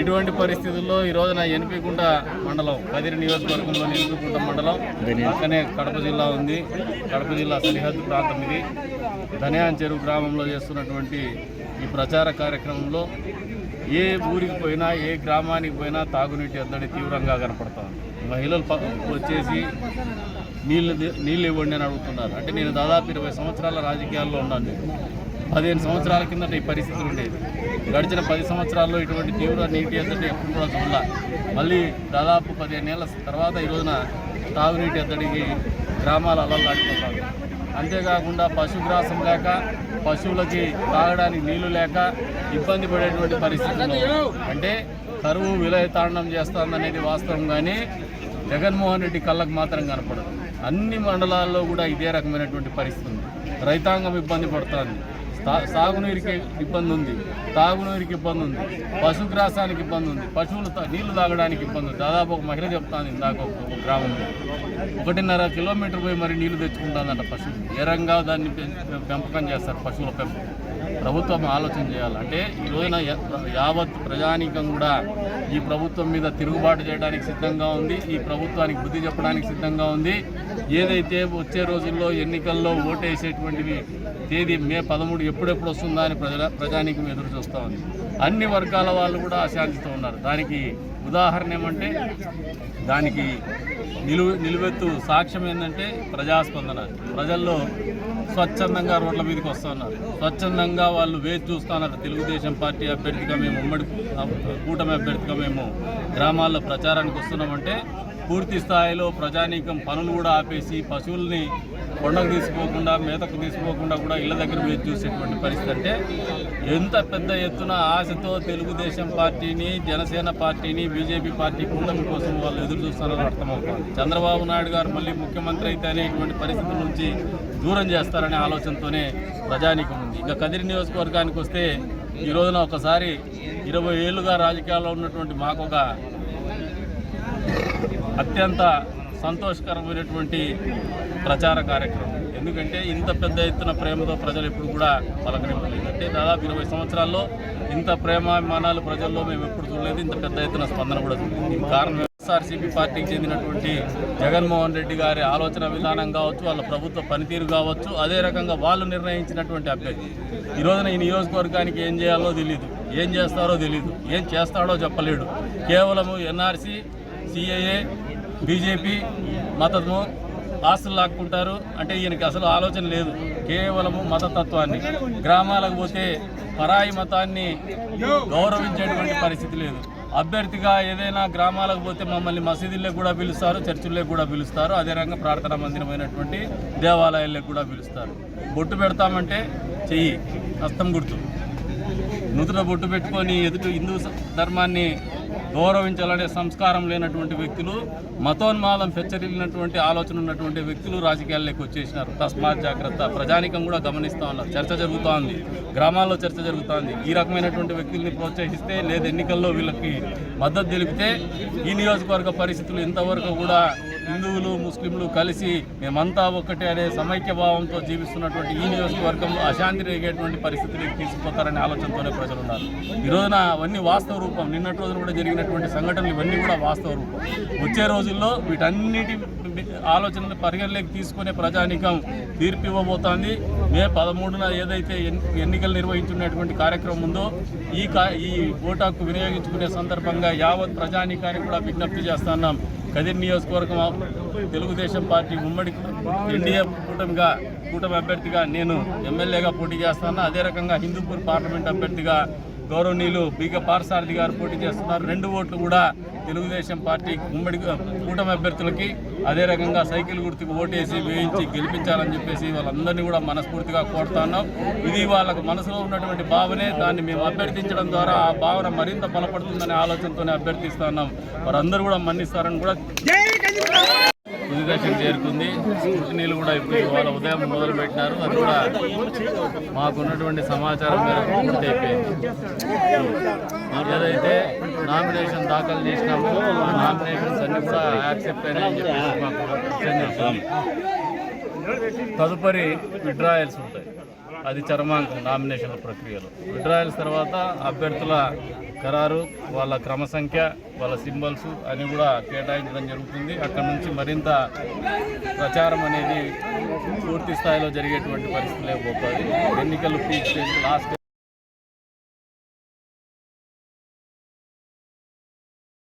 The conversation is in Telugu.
ఇటువంటి పరిస్థితుల్లో ఈ రోజున ఎనిపిగుంట మండలం కదిరి నియోజకవర్గంలోని ఎనిపిగుంట మండలం పక్కనే కడప జిల్లా ఉంది. కడప జిల్లా సరిహద్దు ప్రాంతం ఇది. ధనియాన్ చెరువు గ్రామంలో చేస్తున్నటువంటి ఈ ప్రచార కార్యక్రమంలో ఏ ఊరికి పోయినా ఏ గ్రామానికి పోయినా తాగునీటి ఎద్దడి తీవ్రంగా కనపడుతుంది. మహిళలు వచ్చేసి నీళ్ళు నీళ్ళు ఇవ్వండి అని అడుగుతున్నారు. అంటే నేను దాదాపు ఇరవై సంవత్సరాల రాజకీయాల్లో ఉన్నాను నేను. పదిహేను సంవత్సరాల కిందట ఈ పరిస్థితులు ఉండేది గడిచిన పది సంవత్సరాల్లో ఇటువంటి తీవ్ర నీటి ఎద్దడి ఎప్పుడు కూడా మళ్ళీ దాదాపు పదిహేను ఏళ్ళ తర్వాత ఈ రోజున తాగునీటి ఎద్దడికి గ్రామాలు అలలాడిపోతారు అంతేకాకుండా పశుగ్రాసం లేక పశువులకి తాగడానికి నీళ్ళు లేక ఇబ్బంది పడేటువంటి పరిస్థితులు అంటే కరువు విలయతాండం చేస్తుందనేది వాస్తవం కానీ జగన్మోహన్ రెడ్డి కళ్ళకు మాత్రం కనపడదు. అన్ని మండలాల్లో కూడా ఇదే రకమైనటువంటి పరిస్థితి ఉంది. రైతాంగం ఇబ్బంది పడుతుంది. సాగునీరుకి ఇబ్బంది ఉంది తాగునీరుకి ఇబ్బంది ఉంది పశుగ్రాసానికి ఇబ్బంది ఉంది పశువులు తా- నీళ్ళు తాగడానికి ఇబ్బంది ఉంది దాదాపు ఒక మహిళ చెప్తాను ఇందాక ఒక గ్రామంలో. ఒకటిన్నర కిలోమీటర్ పోయి మరి నీళ్ళు తెచ్చుకుంటుందంట పశువులు ఏ రంగా దాన్ని పెంపకం చేస్తారు పశువుల పెంపకం. ప్రభుత్వం ఆలోచన చేయాలి. అంటే ఈ రోజున యావత్ ప్రజానీకం కూడా ఈ ప్రభుత్వం మీద తిరుగుబాటు చేయడానికి సిద్ధంగా ఉంది. ఈ ప్రభుత్వానికి బుద్ధి చెప్పడానికి సిద్ధంగా ఉంది. ఏదైతే వచ్చే రోజుల్లో ఎన్నికల్లో ఓటేసేటువంటివి తేదీ మే పదమూడు ఎప్పుడెప్పుడు వస్తుందా అని ప్రజల ప్రజానీకం ఎదురు చూస్తూ ఉంది. అన్ని వర్గాల వాళ్ళు కూడా అశాంతితో ఉన్నారు. దానికి ఉదాహరణ ఏమంటే దానికి నిలువ నిలువెత్తు సాక్ష్యం ఏంటంటే ప్రజాస్పందన. ప్రజల్లో స్వచ్ఛందంగా రోడ్ల మీదకి వస్తున్నారు స్వచ్ఛందంగా వాళ్ళు వేచి చూస్తున్నారు తెలుగుదేశం పార్టీ అభ్యర్థిగా మేము ఉమ్మడి కూటమి అభ్యర్థిగా మేము గ్రామాల్లో ప్రచారానికి వస్తున్నామంటే పూర్తి స్థాయిలో ప్రజానీకం పనులు కూడా ఆపేసి పశువుల్ని కొండకు తీసుకోకుండా మేతకు తీసుకోకుండా కూడా ఇళ్ళ దగ్గర మీరు చూసేటువంటి పరిస్థితి అంటే ఎంత పెద్ద ఎత్తున ఆశతో తెలుగుదేశం పార్టీని జనసేన పార్టీని బీజేపీ పార్టీ కూటమి కోసం వాళ్ళు ఎదురు చూస్తున్నారని అర్థమవుతుంది. చంద్రబాబు నాయుడు గారు మళ్ళీ ముఖ్యమంత్రి అయితే అనేటువంటి పరిస్థితుల నుంచి దూరం చేస్తారనే ఆలోచనతోనే ప్రజానీకం ఉంది. ఇంకా కదిరి నియోజకవర్గానికి వస్తే ఈ రోజున ఒకసారి ఇరవై ఏళ్ళుగా రాజకీయాల్లో ఉన్నటువంటి మాకు ఒక అత్యంత సంతోషకరమైనటువంటి ప్రచార కార్యక్రమం. ఎందుకంటే ఇంత పెద్ద ఎత్తున ప్రేమతో ప్రజలు ఎప్పుడు కూడా పలకరింపలేదు. అంటే దాదాపు ఇరవై సంవత్సరాల్లో ఇంత ప్రేమాభిమానాలు ప్రజల్లో మేము ఎప్పుడు చూడలేదు. ఇంత పెద్ద ఎత్తున స్పందన కూడా చూడలేదు. దీనికి కారణం ఎస్ఆర్సీపీ పార్టీకి చెందినటువంటి జగన్మోహన్ రెడ్డి గారి ఆలోచన విధానం కావచ్చు వాళ్ళ ప్రభుత్వ పనితీరు కావచ్చు అదే రకంగా వాళ్ళు నిర్ణయించినటువంటి అభ్యర్థి. ఈ రోజున ఈ నియోజకవర్గానికి ఏం చేయాలో తెలియదు ఏం చేస్తారో తెలియదు ఏం చేస్తాడో చెప్పలేడు. కేవలము ఎన్ఆర్సీ సిఏఏ బీజేపీ మతము ఆస్తులు లాక్కుంటారు. అంటే ఈయనకి అసలు ఆలోచన లేదు. కేవలము మతతత్వాన్ని. గ్రామాలకు పోతే పరాయి మతాన్ని గౌరవించేటువంటి పరిస్థితి లేదు. అభ్యర్థిగా ఏదైనా గ్రామాలకు పోతే మమ్మల్ని మసీదుల్లో కూడా పిలుస్తారు చర్చిల్లో కూడా పిలుస్తారు. అదే రకంగా ప్రార్థనా మందిరమైనటువంటి దేవాలయాల్లో కూడా పిలుస్తారు. బొట్టు పెడతామంటే చెయ్యి. హస్తం గుర్తు. నూతన బొట్టు పెట్టుకొని ఎదుటి హిందూ ధర్మాన్ని గౌరవించాలనే సంస్కారం లేనటువంటి వ్యక్తులు మతోన్మాదం పెచ్చరిల్లినటువంటి ఆలోచన ఉన్నటువంటి వ్యక్తులు రాజకీయాల్లోకి వచ్చేసినారు. తస్మాత్ జాగ్రత్త. ప్రజానికం కూడా గమనిస్తూ ఉన్నారు. చర్చ జరుగుతూ ఉంది గ్రామాల్లో చర్చ జరుగుతోంది. ఈ రకమైనటువంటి వ్యక్తుల్ని ప్రోత్సహిస్తే లేదు ఎన్నికల్లో వీళ్ళకి మద్దతు తెలిపితే ఈ నియోజకవర్గ పరిస్థితులు ఇంతవరకు కూడా హిందువులు ముస్లింలు కలిసి మేమంతా ఒక్కటే అనే సమైక్య భావంతో జీవిస్తున్నటువంటి ఈ నియోజకవర్గంలో అశాంతి రేగేటువంటి పరిస్థితులకు తీసుకుపోతారనే ఆలోచనతోనే ప్రజలు ఉన్నారు ఈ రోజున అవన్నీ వాస్తవ రూపం. నిన్నటి రోజున కూడా జరిగినటువంటి సంఘటనలు ఇవన్నీ కూడా వాస్తవ రూపం. వచ్చే రోజుల్లో వీటన్నిటి ఆలోచనలు పరిగణలోకి తీసుకునే ప్రజానికం తీర్పు ఇవ్వబోతోంది. మే పదమూడున ఏదైతే ఎన్నికలు నిర్వహించున్నటువంటి కార్యక్రమం ఉందో ఈ కా ఈ ఓటాకు వినియోగించుకునే సందర్భంగా యావత్ ప్రజానికానికి కూడా విజ్ఞప్తి చేస్తున్నాం కదిరి నియోజకవర్గం తెలుగుదేశం పార్టీ ఉమ్మడి ఎన్డీఏ కూటమిగా కూటమి అభ్యర్థిగా నేను ఎమ్మెల్యేగా పోటీ చేస్తాను. అదే రకంగా హిందూపూర్ పార్లమెంట్ అభ్యర్థిగా గౌరవనీయులు బీగ పారసారథి గారు పోటీ చేస్తున్నారు. రెండు ఓట్లు కూడా తెలుగుదేశం పార్టీ ఉమ్మడి కూటమి అభ్యర్థులకి అదే రకంగా సైకిల్ గుర్తుకు ఓటేసి వేయించి గెలిపించాలని చెప్పేసి వాళ్ళందరినీ కూడా మనస్ఫూర్తిగా కోరుతున్నాం ఇది వాళ్ళకు మనసులో ఉన్నటువంటి భావనే. దాన్ని మేము అభ్యర్థించడం ద్వారా ఆ భావన మరింత బలపడుతుందనే ఆలోచనతోనే అభ్యర్థిస్తున్నాం వారందరూ కూడా మన్నిస్తారని కూడా తుది దశకు చేరుకుంది స్కూటనీలు కూడా ఇప్పుడు ఇవాళ ఉదయం మొదలు పెట్టినారు అది కూడా మాకున్నటువంటి సమాచారం మేరకు పూర్తి అయిపోయింది. ఏదైతే నామినేషన్ దాఖలు చేసినామో ఆ నామినేషన్స్ అన్ని కూడా యాక్సెప్ట్ అయినాయని చెప్పేసి మాకు తదుపరి విడ్రాయల్స్ ఉంటాయి. అది చర్మాంకం నామినేషన్ల ప్రక్రియలో. విడ్రాయల్స్ తర్వాత అభ్యర్థుల ఖరారు వాళ్ళ క్రమ సంఖ్య వాళ్ళ సింబల్స్ అని కూడా కేటాయించడం జరుగుతుంది. అక్కడ నుంచి మరింత ప్రచారం అనేది పూర్తి స్థాయిలో జరిగేటువంటి పరిస్థితి లేకపోతుంది ఎన్నికలు పీక్ లాస్ట్